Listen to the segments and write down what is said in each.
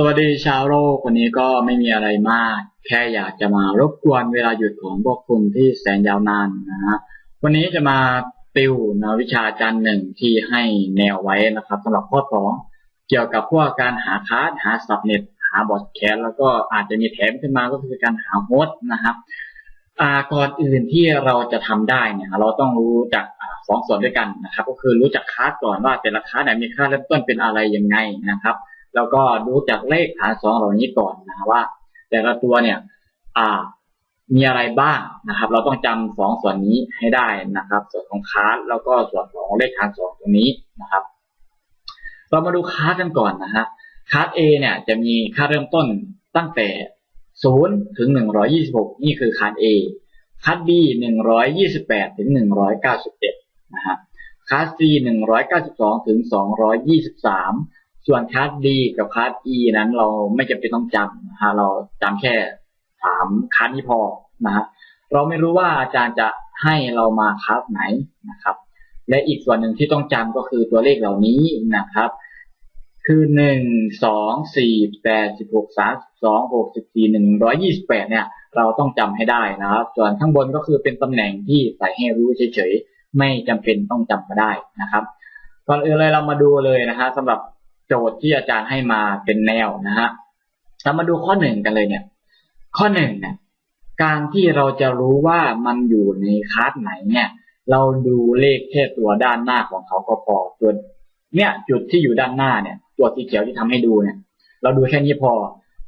สวัสดีชาวโลกวันนี้ก็ไม่มีอะไรมาก แค่อยากจะมารบกวนเวลาหยุดของพวกคุณที่แสนยาวนานนะฮะวันนี้จะมาติวนะวิชาจารย์หนึ่งที่ให้แนวไว้นะครับสำหรับข้อสองเกี่ยวกับพวกการหาคาร์ดหาสับเน็ตหาบอทแคสแล้วก็อาจจะมีแถมขึ้นมาก็คือการหาโฮสต์นะครับก่อนอื่นที่เราจะทำได้เนี่ยเราต้องรู้จักสองส่วนด้วยกันนะครับ ก็คือรู้จักคาร์ดก่อนว่าแต่ละคาร์ดเนี่ยมีค่าเริ่มต้นเป็นอะไรยังไงนะครับ แล้วก็ดูจากเลขฐานสองเหล่านี้ก่อนนะว่า แต่ละตัวเนี่ย อ่า มีอะไรบ้างนะครับ เราต้องจำสองส่วนนี้ให้ได้นะครับ ส่วนของคาร์ดแล้วก็ส่วนของเลขฐานสองตรงนี้นะครับ เรามาดูคาร์ดกันก่อนนะฮะคาร์ด A เนี่ยจะมีค่าเริ่มต้นตั้งแต่ศูนย์ถึงหนึ่งร้อยี่สิบหกนี่คือคาร์ด A คาร์ด B หนึ่งร้อยยี่สิบแปดถึงหนึ่งร้อยเก้าสิบเอ็ดนะฮะคาร์ด C หนึ่งร้อยเก้าสิบสองถึงสองร้อยยี่สิบสาม ส่วนคาร์ด D กับคาร์ด E นั้นเราไม่จำเป็นต้องจำนะฮะเราจำแค่สามคาร์ดนี้พอนะฮะเราไม่รู้ว่าอาจารย์จะให้เรามาคาร์ดไหนนะครับ และอีกส่วนหนึ่งที่ต้องจำก็คือตัวเลขเหล่านี้นะครับ คือหนึ่งสองสี่แปดสิบหกสามสิบสองหกสิบสี่หนึ่งร้อยยี่สิบแปดเนี่ย เราต้องจำให้ได้นะครับ ส่วนข้างบนก็คือเป็นตำแหน่งที่ใส่ให้รู้เฉยๆไม่จำเป็นต้องจำก็ได้นะครับก่อนอื่นเลยเรามาดูเลยนะฮะสำหรับ โจทย์ที่อาจารย์ให้มาเป็นแนวนะฮะเรามาดูข้อหนึ่งกันเลยเนี่ย ข้อหนึ่งเนี่ยการที่เราจะรู้ว่ามันอยู่ในคลาสไหนเนี่ย เราดูเลขแค่ตัวด้านหน้าของเขาก็พอส่วนเนี่ยจุดที่อยู่ด้านหน้าเนี่ย ตัวสีเขียวที่ทำให้ดูเนี่ย เราดูแค่นี้พอ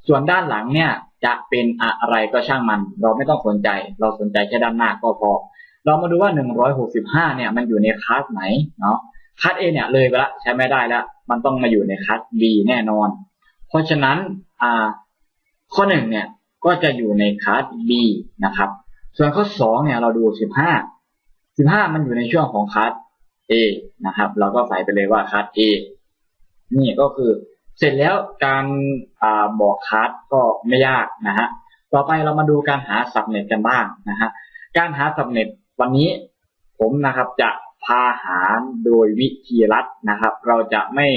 ส่วนด้านหลังเนี่ยจะเป็นอะไรก็ช่างมัน เราไม่ต้องสนใจ เราสนใจแค่ด้านหน้าก็พอ เรามาดูว่า 165 เนี่ย มันอยู่ในคลาสไหนเนาะคลาส A เนี่ยเลยไปละใช้ไม่ได้แล้ว มันต้องมาอยู่ในคลาส B แน่นอน เพราะฉะนั้นอ่าข้อหนึ่งเนี่ยก็จะอยู่ในคลาส B นะครับ ส่วนข้อสองเนี่ยเราดู15 15มันอยู่ในช่วงของคลาส A นะครับ เราก็ใส่ไปเลยว่าคลาส A นี่ก็คือเสร็จแล้วการอ่าบอกคลาสก็ไม่ยากนะฮะต่อไปเรามาดูการหาสับเน็ตกันบ้างนะฮะการหาสับเน็ตวันนี้ผมนะครับจะ พาหาโดยวิธีรัดนะครับ เราจะไม่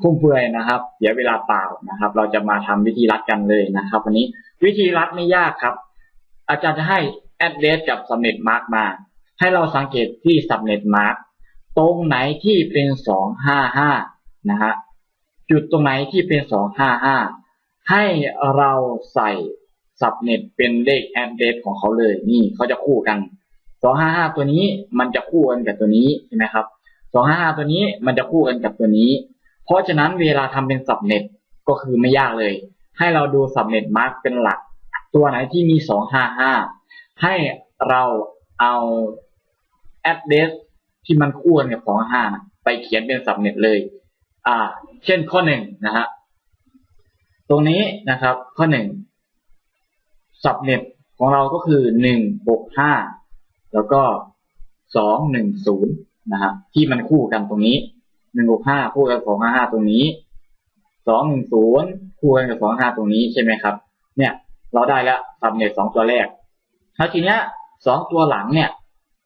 ฟุ่มเฟือยนะครับ เสียเวลาเปล่านะครับ เราจะมาทำวิธีรัดกันเลยนะครับ วันนี้วิธีรัดไม่ยากครับ อาจารย์จะให้ address กับ subnet mark มา ให้เราสังเกตที่ subnet mark ตรงไหนที่เป็นสองห้าห้านะฮะจุดตรงไหนที่เป็นสองห้าห้าให้เราใส่ subnet เป็นเลข address ของเขาเลยนี่เขาจะคู่กัน สองห้าห้าตัวนี้มันจะคู่กันกับตัวนี้ใช่ไหมครับสองห้าห้าตัวนี้มันจะคู่กันกับตัวนี้ เพราะฉะนั้นเวลาทำเป็น subnet ก็คือไม่ยากเลย ให้เราดู subnet mark เป็นหลัก ตัวไหนที่มีสองห้าห้าให้เราเอา address ที่มันคู่กันกับสองห้าไปเขียนเป็น subnet เลย อ่า เช่นข้อหนึ่งนะฮะตรงนี้นะครับ ข้อหนึ่ง subnet ของเราก็คือหนึ่งหกห้า แล้วก็สองหนึ่งศูนย์นะฮะที่มันคู่กันตรงนี้หนึ่งหกห้าคู่กับสองห้าห้าตรงนี้สองหนึ่งศูนย์คู่กันกับสองห้าตรงนี้ใช่ไหมครับ เนี่ย เราได้แล้ว subnet สองตัวแรกแล้วทีเนี้ยสองตัวหลังเนี่ย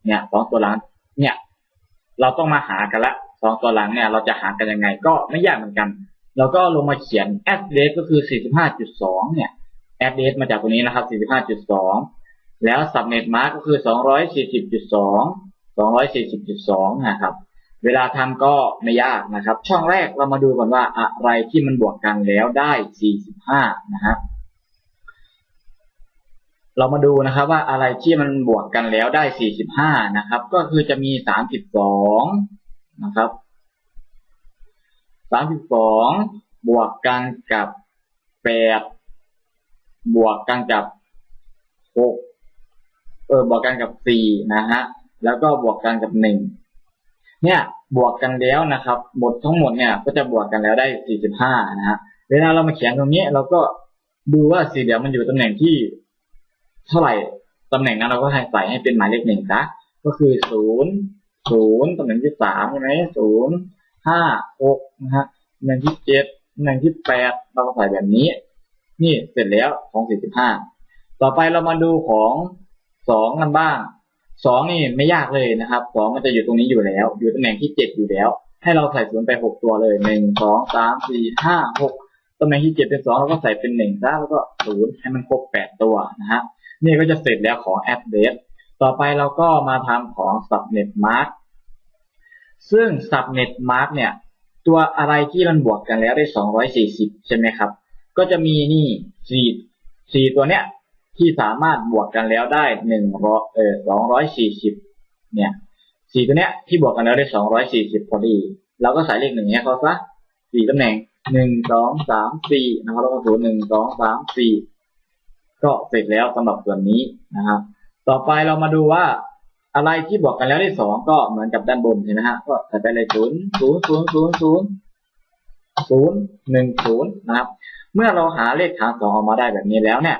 เนี่ยสองตัวหลัง เนี่ย เราต้องมาหากันละสองตัวหลังเนี่ย เราจะหากันยังไง ก็ไม่ยากเหมือนกัน เราก็ลงมาเขียน address ก็คือ 45.2 เนี่ย address มาจากตรงนี้นะครับ 45.2 แล้ว subnet mark ก็คือ 240.2 240.2 นะครับ เวลาทำก็ไม่ยากนะครับ ช่องแรกเรามาดูก่อนว่าอะไรที่มันบวกกันแล้วได้ 45 นะฮะเรามาดูนะครับว่าอะไรที่มันบวกกันแล้วได้ 45 นะครับ ก็คือจะมี 32 นะครับ 32 บวกกันกับ 8 บวกกันกับ 6 เออบวกกันกับ4นะฮะแล้วก็บวกกันกับ1เนี่ยบวกกันแล้วนะครับหมดทั้งหมดเนี่ยก็จะบวกกันแล้วได้45นะฮะเวลาเรามาเขียนตรงนี้เราก็ดูว่าสี่เหลืองมันอยู่ตำแหน่งที่ เท่าไหร่ตำแหน่งนั้นเราก็ใส่ให้เป็นหมายเลขหนึ่งซะก็คือศูนย์ศูนย์ตำแหน่งที่สามใช่ไหมศูนย์ห้าหกนะฮะตำแหน่งที่เจ็ดตำแหน่งที่แปดเราก็ใส่แบบนี้ นี่เสร็จแล้วของสี่สิบห้าต่อไปเรามาดูของ สองกันบ้างสองนี่ไม่ยากเลยนะครับสองมันจะอยู่ตรงนี้อยู่แล้ว อยู่ตำแหน่งที่เจ็ดอยู่แล้ว ให้เราใส่ศูนย์ไปหกตัวเลยหนึ่งสองสามสี่ห้าหกตำแหน่งที่เจ็ดเป็นสองเราก็ใส่เป็นหนึ่งซะแล้วก็ศูนย์ให้มันครบแปดตัวนะฮะนี่ก็จะเสร็จแล้วของ address ต่อไปเราก็มาทำของ subnet mark ซึ่ง subnet mark เนี่ย ตัวอะไรที่มันบวกกันแล้วได้ 240 ใช่ไหมครับ ก็จะมีนี่สี่สี่ตัวเนี้ย ที่สามารถบวกกันแล้วได้หนึ่งร้อยเออสองร้อยสี่สิบเนี่ยสี่ตัวเนี้ยที่บวกกันแล้วได้สองร้อยสี่สิบพอดีเราก็ใส่เลขหนึ่งเนี้ยเขาซะสี่ตำแหน่งหนึ่งสองสามสี่นะครับแล้วก็ศูนย์หนึ่งสองสามสี่ก็เสร็จแล้วสำหรับส่วนนี้นะครับ ต่อไปเรามาดูว่าอะไรที่บวกกันแล้วได้สองก็เหมือนกับด้านบนเห็นไหมฮะก็ใส่ไปเลยศูนย์ศูนย์ศูนย์ศูนย์ศูนย์ศูนย์หนึ่งศูนย์นะครับ เมื่อเราหาเลขฐานสองออกมาได้แบบนี้แล้วเนี่ย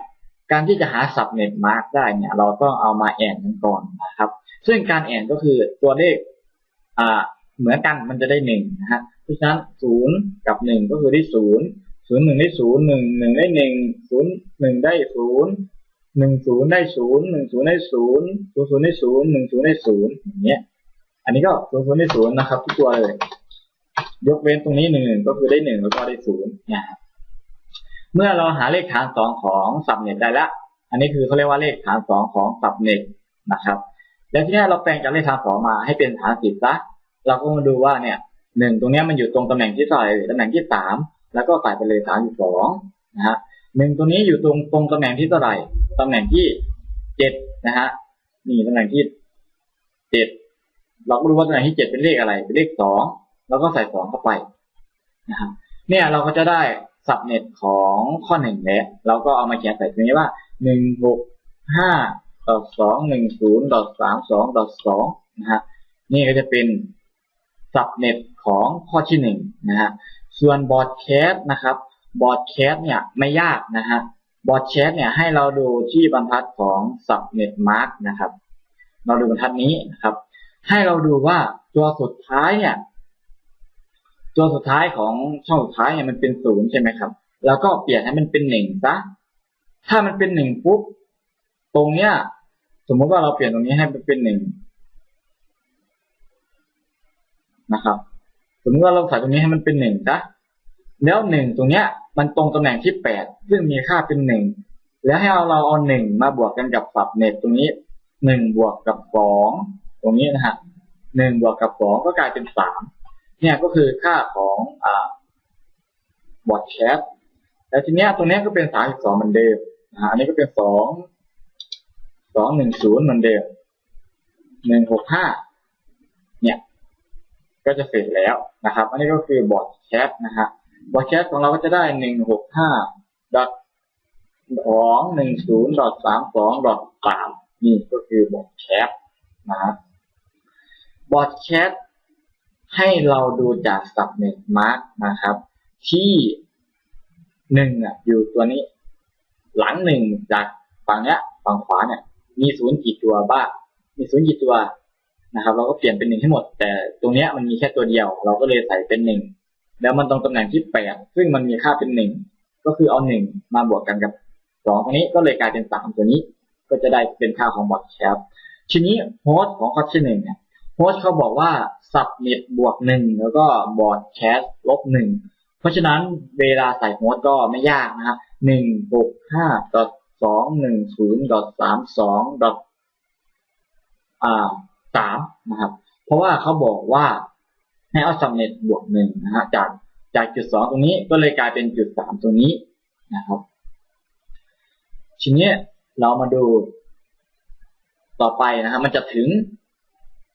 การที่จะหา subnet mark ได้เนี่ยเราต้องเอามาแอนกันก่อนนะครับ ซึ่งการแอนก็คือตัวเลขอ่าเหมือนกันมันจะได้หนึ่งนะฮะเพราะฉะนั้นศูนย์กับหนึ่งก็คือได้ศูนย์ศูนย์หนึ่งได้ศูนย์หนึ่งหนึ่งได้หนึ่งศูนย์หนึ่งได้ศูนย์หนึ่งศูนย์ได้ศูนย์หนึ่งศูนย์ได้ศูนย์ศูนย์ศูนย์ได้ศูนย์หนึ่งศูนย์ได้ศูนย์อย่างเงี้ย อันนี้ก็ศูนย์ศูนย์ได้ศูนย์นะครับทุกตัวเลย ยกเว้นตรงนี้หนึ่งก็คือได้หนึ่งแล้วก็ได้ศูนย์นะครับ เมื่อเราหาเลขฐานสองของสับเน็ตได้ละ อันนี้คือเขาเรียกว่าเลขฐานสองของสับเน็ตนะครับ แล้วทีนี้เราแปลงจากเลขฐานสองมาให้เป็นฐานสิบซะ เราก็มาดูว่าเนี่ยหนึ่งตรงนี้มันอยู่ตรงตำแหน่งที่เท่าไหร่ตำแหน่งที่สามแล้วก็ใส่ไปเลยสามสิบสองนะฮะหนึ่งตัวนี้อยู่ตรงตรงตำแหน่งที่เท่าไหร่ตำแหน่งที่เจ็ดนะฮะนี่ตำแหน่งที่เจ็ดเราก็รู้ว่าตำแหน่งที่เจ็ดเป็นเลขอะไร เป็นเลขสองแล้วก็ใส่สองเข้าไปนะครับเนี่ยเราก็จะได้ สับเน็ตของข้อหนึ่งแล้วเราก็เอามาเขียนใส่ตรงนี้ว่าหนึ่งหกห้าดอทสองหนึ่งศูนย์ดอทสามสองดอทสองนะฮะนี่ก็จะเป็นสับเน็ตของข้อที่หนึ่งนะฮะส่วนบอร์ดแคสนะครับบอร์ดแคสเนี่ยไม่ยากนะฮะบอร์ดแคสเนี่ยให้เราดูที่บรรทัดของสับเน็ตมาร์กนะครับ เราดูบรรทัดนี้นะครับ ให้เราดูว่าตัวสุดท้ายเนี่ย ตัวสุดท้ายของช่องสุดท้ายเนี่ยมันเป็นศูนย์ใช่ไหมครับ แล้วก็เปลี่ยนให้มันเป็นหนึ่งซะ ถ้ามันเป็นหนึ่งปุ๊บ ตรงเนี้ย สมมติว่าเราเปลี่ยนตรงนี้ให้มันเป็นหนึ่งนะครับ สมมติว่าเราใส่ตรงนี้ให้มันเป็นหนึ่งซะ แล้วหนึ่งตรงเนี้ย มันตรงตำแหน่งที่แปดซึ่งมีค่าเป็นหนึ่ง แล้วให้เอาเราเอาหนึ่งมาบวกกันกับสับเน็ตตรงนี้หนึ่งบวกกับสองตรงนี้นะฮะหนึ่งบวกกับสองก็กลายเป็นสาม เนี่ยก็คือค่าของอ่าบอทแคสแล้วทีเนี้ยตรงเนี้ยก็เป็นสามสิบสองเหมือนเดิมนะฮะอันนี้ก็เป็นสองสองหนึ่งศูนย์เหมือนเดิมหนึ่งหกห้าเนี่ย ก็จะเสร็จแล้วนะครับ อันนี้ก็คือบอทแคสนะฮะบอทแคสของเราก็จะได้หนึ่งหกห้าดอทสองหนึ่งศูนย์ดอทสามสองดอทสามนี่ก็คือบอทแคสนะฮะบอทแคส ให้เราดูจาก subnet mark นะครับ ที่หนึ่งอะอยู่ตัวนี้ หลังหนึ่งจากฝั่งเนี้ยฝั่งขวาเนี่ยมีศูนย์กี่ตัวบ้างมีศูนย์กี่ตัวนะครับ เราก็เปลี่ยนเป็นหนึ่งให้หมด แต่ตรงเนี้ยมันมีแค่ตัวเดียว เราก็เลยใส่เป็นหนึ่งแล้วมันตรงตำแหน่งที่แปดซึ่งมันมีค่าเป็นหนึ่งก็คือเอาหนึ่งมาบวกกันกับสองตรงนี้ก็เลยกลายเป็นสามตัวนี้ ก็จะได้เป็นค่าของบอทแคปทีนี้โฮสต์ของข้อที่หนึ่งเนี่ย สต์เขาบอกว่า subnet บวกหนึ่งแล้วก็ broadcast ลบหนึ่งเพราะฉะนั้นเวลาใส่โฮสต์ก็ไม่ยากนะฮะหนึ่งหกห้าดอทสองหนึ่งศูนย์ดอทสามสองดอทอ่าสามนะครับ เพราะว่าเขาบอกว่าให้เอา subnet บวกหนึ่งนะฮะจากจากจุดสองตรงนี้ก็เลยกลายเป็นจุดสามตรงนี้นะครับ ทีนี้เรามาดูต่อไปนะครับมันจะถึง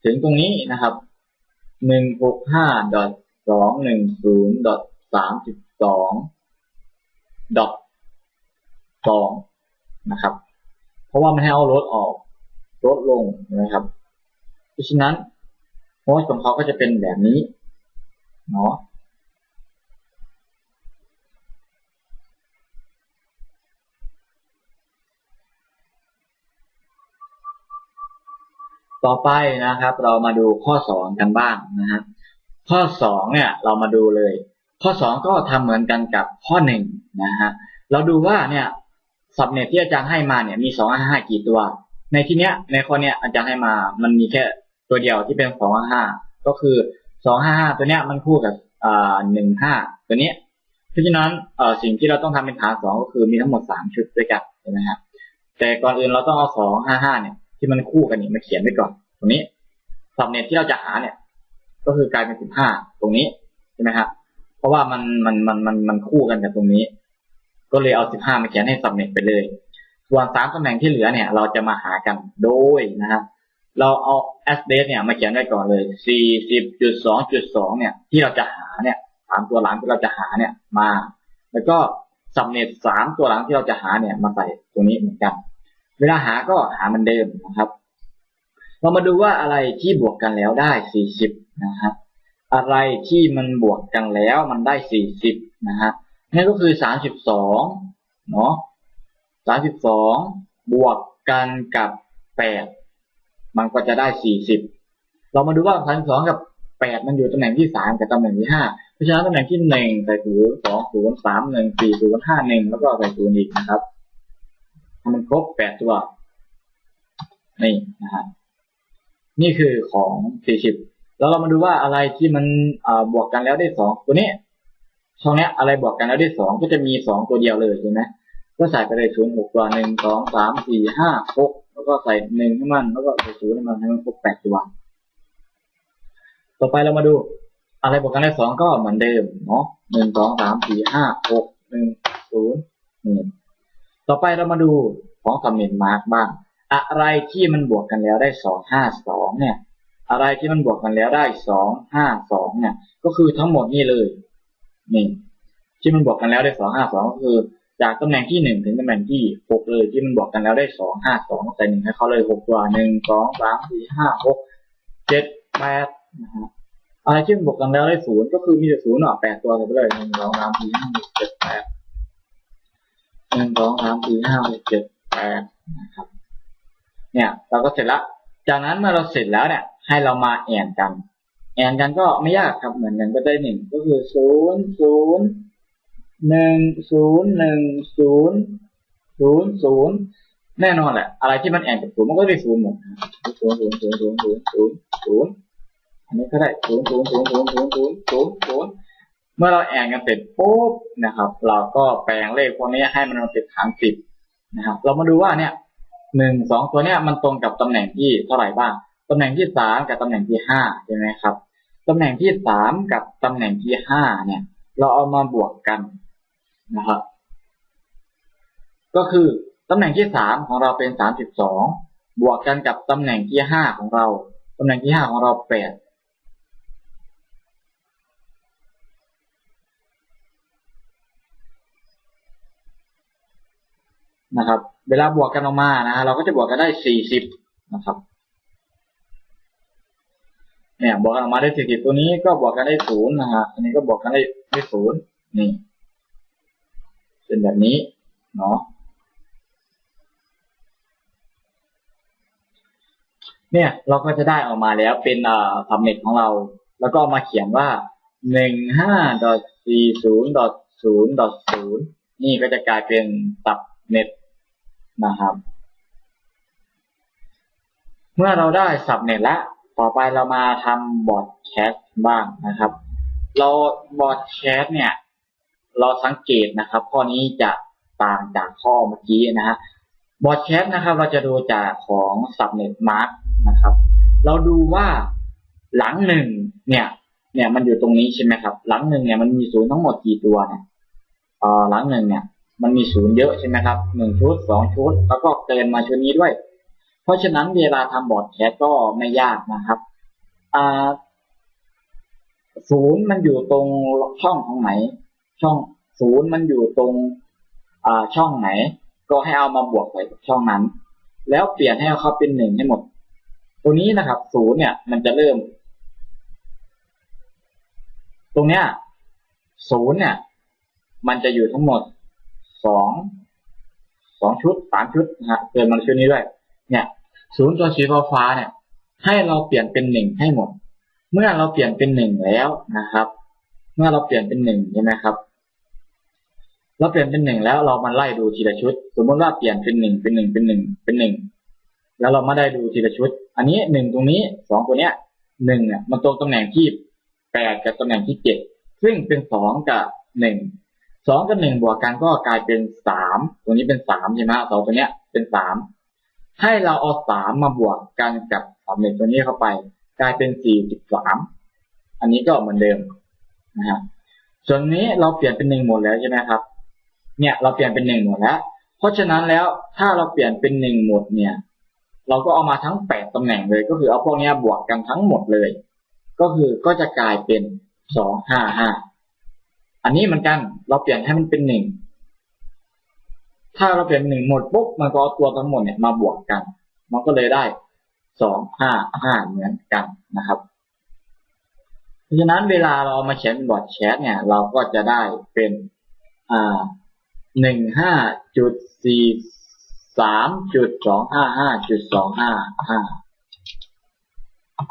ถึงตรงนี้นะครับหนึ่งหกห้าดอทสองหนึ่งศูนย์ดอทสามสิบสองดอทสองนะครับ เพราะว่ามันให้เอาลดออกลดลงนะครับ เพราะฉะนั้นโฮสต์ของเขาก็จะเป็นแบบนี้เนาะ ต่อไปนะครับ เรามาดูข้อสองกันบ้างนะฮะข้อสองเนี่ยเรามาดูเลย ข้อสองก็ทำเหมือนกันกับข้อหนึ่งนะฮะเราดูว่าเนี่ยสับเน็ตที่อาจารย์ให้มาเนี่ยมีสองห้าห้ากี่ตัว ในที่เนี้ยในข้อเนี้ยอาจารย์ให้มามันมีแค่ตัวเดียวที่เป็นสองห้าห้าก็คือสองห้าห้าตัวเนี้ยมันคู่กับอ่าหนึ่งห้าตัวเนี้ยเพราะฉะนั้นเอ่อสิ่งที่เราต้องทำเป็นฐานสองก็คือมีทั้งหมดสามชุดด้วยกันใช่ไหมครับแต่ก่อนอื่นเราต้องเอาสองห้าห้าเนี่ย ที่มันคู่กันนี่มาเขียนไว้ก่อน ตรงนี้สับเน็ตที่เราจะหาเนี่ย ก็คือกลายเป็นสิบห้าตรงนี้ใช่ไหมครับเพราะว่ามันมันมันมันมันคู่กันกับตรงนี้ ก็เลยเอาสิบห้ามาเขียนให้สับเน็ตไปเลย ส่วนสามตำแหน่งที่เหลือเนี่ย เราจะมาหากันโดยนะครับเราเอา s d a t เนี่ยมาเขียนไว้ก่อนเลย 40.2.2 เนี่ย ที่เราจะหาเนี่ยสามตัวหลังที่เราจะหาเนี่ยมา แล้วก็สับเน็ตสามตัวหลังที่เราจะหาเนี่ยมาใส่ตรงนี้เหมือนกัน เวลาหาก็หามันเดิมนะครับ เรามาดูว่าอะไรที่บวกกันแล้วได้40นะครับ อะไรที่มันบวกกันแล้วมันได้40นะฮะนั่นก็คือ32เนาะ32บสองบวกกันกับ8มันก็จะได้40เรามาดูว่า32กับ8มันอยู่ตำแหน่งที่3กับตำแหน่งที่5เพราะฉะนั้นตำแหน่งที่1ใส่ศูนย์2 0 3 1 4 0 5 1แล้วก็ใส่ศูนย์อีกนะครับ ให้มันครบ8ตัว นี่นะฮะนี่คือของ40แล้วเรามาดูว่าอะไรที่มันบวกกันแล้วได้2ตัวนี้ช่องนี้อะไรบวกกันแล้วได้2ก็จะมี2ตัวเดียวเลยใช่ไหมก็ใส่ไปเลยศูนย์หกตัวหนึ่งสองสามสี่ห้าหกแล้วก็ใส่หนึ่งให้มัน แล้วก็ใส่ศูนย์ให้มันให้มันครบแปดตัวต่อไปเรามาดู อะไรบวกกันได้สองก็เหมือนเดิมเนาะหนึ่งสองสามสี่ห้าหกหนึ่งศูนย์หนี่ง ต่อไปเรามาดูของสำเร็จมาร์กบ้าง อะไรที่มันบวกกันแล้วได้สองห้าสองเนี่ย อะไรที่มันบวกกันแล้วได้สองห้าสองเนี่ย ก็คือทั้งหมดนี่เลย นี่ที่มันบวกกันแล้วได้สองห้าสองก็คือจากตำแหน่งที่หนึ่งถึงตำแหน่งที่หกเลยที่มันบอกกันแล้วได้สองห้าสองใส่หนึ่งให้เขาเลยหกตัวหนึ่งสองสามสี่ห้าหกเจ็ดแปดนะฮะอะไรที่มันบวกกันแล้วได้ศูนย์ก็คือมีแต่ศูนย์หน่อแปดตัวใส่ไปเลยหนึ่งสองสามสี่ห้าหกเจ็ดแปด หนึ่งสองสามสี่ห้าหกเจ็ดแปดนะครับ เนี่ย เราก็เสร็จละจากนั้นเมื่อเราเสร็จแล้วเนี่ย ให้เรามาแอนกัน แอนกันก็ไม่ยากครับเหมือนกันก็ได้หนึ่งก็คือศูนย์ศูนย์หนึ่งศูนย์หนึ่งศูนย์ศูนย์ศูนย์แน่นอนแหละอะไรที่มันแอนกับศูนย์มันก็ได้ศูนย์หมดศูนย์ศูนย์ศูนย์ศูนย์ศูนย์ศูนย์อันนี้ก็ได้ศูนย์ศูนย์ศูนย์ศูนย์ศูนย์ศูนย์ศูนย์ เมื่อเราแอนกันเสร็จปุ๊บนะครับ เราก็แปลงเลขพวกนี้ให้มันเป็นฐานสิบนะครับ เรามาดูว่าเนี่ยหนึ่งสองตัวเนี้ยมันตรงกับตำแหน่งที่เท่าไหร่บ้างตำแหน่งที่สามกับตำแหน่งที่ห้าใช่ไหมครับตำแหน่งที่สามกับตำแหน่งที่ห้าเนี่ย เราเอามาบวกกันนะครับ ก็คือตำแหน่งที่สามของเราเป็นสามสิบสองบวกกันกับตำแหน่งที่ห้าของเราตำแหน่งที่ห้าของเราแปด นะครับ เวลาบวกกันออกมานะฮะเราก็จะบวกกันได้สี่สิบนะครับเนี่ยบวกกันออกมาได้สี่สิบตัวนี้ก็บวกกันได้ศูนย์นะฮะอันนี้ก็บวกกันได้ได้ศูนย์นี่เป็นแบบนี้เนาะเนี่ยเราก็จะได้ออกมาแล้วเป็นอ่าสัมเน็ตของเรา แล้วก็มาเขียนว่าหนึ่งห้าดอทสี่ศูนย์ดอทศูนย์ดอทศูนย์นี่ก็จะกลายเป็นสับเน็ต นะครับ เมื่อเราได้สับเน็ตแล้ว ต่อไปเรามาทำบอร์ดแคสบ้างนะครับ เราบอร์ดแคสเนี่ย เราสังเกตนะครับ ข้อนี้จะต่างจากข้อเมื่อกี้นะฮะบอร์ดแคสนะครับ เราจะดูจากของ subnet mark นะครับ เราดูว่าหลังหนึ่งเนี่ยเนี่ยมันอยู่ตรงนี้ใช่ไหมครับ หลังหนึ่งเนี่ยมันมีศูนย์ทั้งหมดกี่ตัวเนี่ยเอ่อหลังหนึ่งเนี่ย มันมีศูนย์เยอะใช่ไหมครับหนึ่งชุดสองชุด แล้วก็เกินมาชุดนี้ด้วย เพราะฉะนั้นเวลาทำบอร์ดแคสก็ไม่ยากนะครับศูนย์มันอยู่ตรงช่องของไหน ช่องศูนย์มันอยู่ตรงช่องไหน ก็ให้เอามาบวกใส่ช่องนั้น แล้วเปลี่ยนให้เขาเป็นหนึ่งให้หมด ตัวนี้นะครับศูนย์เนี่ยมันจะเริ่ม ตรงเนี้ยศูนย์เนี่ย มันจะอยู่ทั้งหมด สองสองชุดสามชุดนะฮะเกินมาชุดนี้ด้วยเนี่ยศูนย์ตัวสีฟ้าเนี่ย ให้เราเปลี่ยนเป็นหนึ่งให้หมด เมื่อเราเปลี่ยนเป็นหนึ่งแล้วนะครับ เมื่อเราเปลี่ยนเป็นหนึ่งใช่ไหมครับ เราเปลี่ยนเป็นหนึ่งแล้วเรามาไล่ดูทีละชุด สมมติว่าเปลี่ยนเป็นหนึ่งเป็นหนึ่งเป็นหนึ่งเป็นหนึ่งแล้วเรามาได้ดูทีละชุด อันนี้หนึ่งตรงนี้สองตัวเนี้ยหนึ่งเนี่ยมันตรงตำแหน่งที่แปดกับตำแหน่งที่เจ็ดซึ่งเป็นสองกับหนึ่ง สองกับหนึ่งบวกกันก็กลายเป็นสามตรงนี้เป็นสามใช่ไหมสองตัวเนี้ยเป็นสามให้เราเอาสามมาบวกกันกับสามเหลี่ยมตัวนี้เข้าไป กลายเป็นสี่สิบสามอันนี้ก็เหมือนเดิมนะฮะส่วนนี้เราเปลี่ยนเป็นหนึ่งหมดแล้วใช่ไหมครับ เนี่ยเราเปลี่ยนเป็นหนึ่งหมดแล้ว เพราะฉะนั้นแล้วถ้าเราเปลี่ยนเป็นหนึ่งหมดเนี่ย เราก็เอามาทั้งแปดตำแหน่งเลย ก็คือเอาพวกนี้บวกกันทั้งหมดเลย ก็คือก็จะกลายเป็นสองห้าห้า อันนี้เหมือนกันเราเปลี่ยนให้มันเป็นหนึ่งถ้าเราเปลี่ยนหนึ่งหมดปุ๊บมันก็เอาตัวทั้งหมดเนี่ยมาบวกกัน มันก็เลยได้สองห้าห้าเหมือนกันนะครับ เพราะฉะนั้นเวลาเราเอามาเขียนเป็นบอร์ดแชทเนี่ย เราก็จะได้เป็นอ่าหนึ่งห้าจุดสี่สามจุดสองห้าห้าจุดสองห้าห้า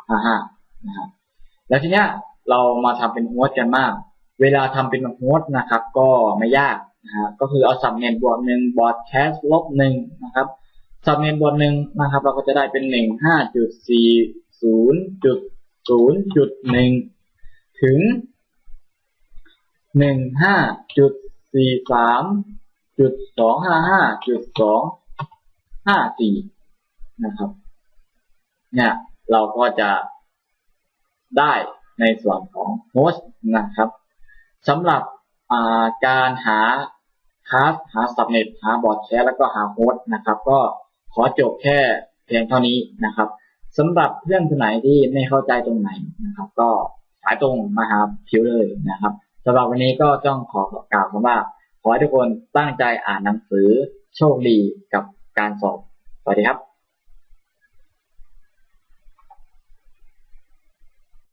ห้าห้านะครับแล้วทีเนี้ยเรามาทำเป็นโฮสต์กันมาก เวลาทำเป็นโฮสต์นะครับ ก็ไม่ยากนะฮะก็คือเอาสับเนมบวกหนึ่งบอร์ดแคสลบหนึ่งนะครับสับเนมบวกหนึ่งนะครับ เราก็จะได้เป็นหนึ่งห้าจุดสี่ศูนย์จุดศูนย์จุดหนึ่งถึงหนึ่งห้าจุดสี่สามจุดสองห้าห้าจุดสองห้าสี่นะครับ เนี่ยเราก็จะได้ในส่วนของโฮสต์นะครับ สำหรับการหาคลาสหาสับเน็ตหาบอร์ดแชร์แล้วก็หาโฮสต์นะครับ ก็ขอจบแค่เพียงเท่านี้นะครับสำหรับเพื่อนคนไหนที่ไม่เข้าใจตรงไหนนะครับ ก็สายตรงมาหาผิวเลยนะครับสำหรับวันนี้ก็ต้องขอกล่าวคำว่า ขอให้ทุกคนตั้งใจอ่านหนังสือโชคดีกับการสอบ สวัสดีครับ